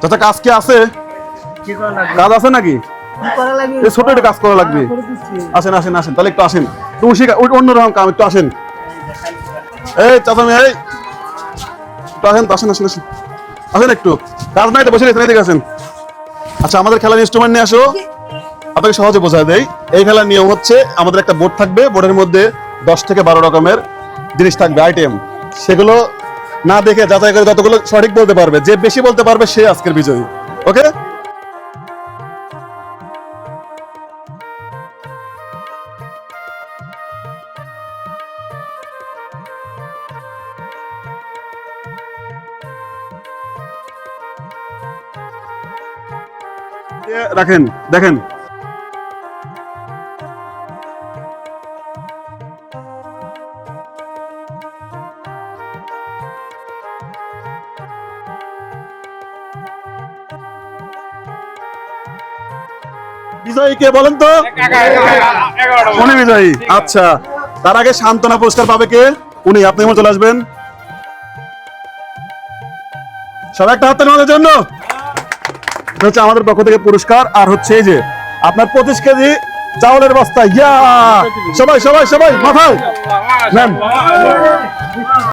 চাচা কাজ কি আছে? কাজ আছে নাকি? ছোট একটা কাজ করা লাগবে। আসেন আসেন আসেন তাহলে একটু আসেন। তুমি শিখা ওই অন্যরকম কাম একটু আসেন। এই চাচা মেয়ে এই। একটু আসেন তো আসেন আসেন আসেন। আসেন একটু। কাজ নাই তো বসে গেছেন এদিকে আসেন। আচ্ছা আমাদের খেলার ইনস্ট্রুমেন্ট নিয়ে আসো। আপনাকে সহজে বোঝায় দেই। এই খেলার নিয়ম হচ্ছে আমাদের একটা বোর্ড থাকবে। বোর্ডের মধ্যে দশ থেকে বারো রকমের জিনিস থাকবে আইটেম সেগুলো না দেখে যাচাই করে যতগুলো সঠিক বলতে পারবে, যে বেশি বলতে পারবে সে আজকের বিজয়ী, ওকে? রাখেন, দেখেন। বিজয়ী কে বলেন তো? উনি বিজয়ী। আচ্ছা তার আগে সান্ত্বনা পুরস্কার পাবে কে? উনি, আপনি এমন চলে আসবেন। সবাই একটা হাতে নেওয়ার জন্য? হচ্ছে আমাদের পক্ষ থেকে পুরস্কার, আর হচ্ছে এই যে আপনার পঁচিশ কেজি চাউলের বস্তা। ইয়া! সবাই সবাই সবাই, মাথায়। নেন।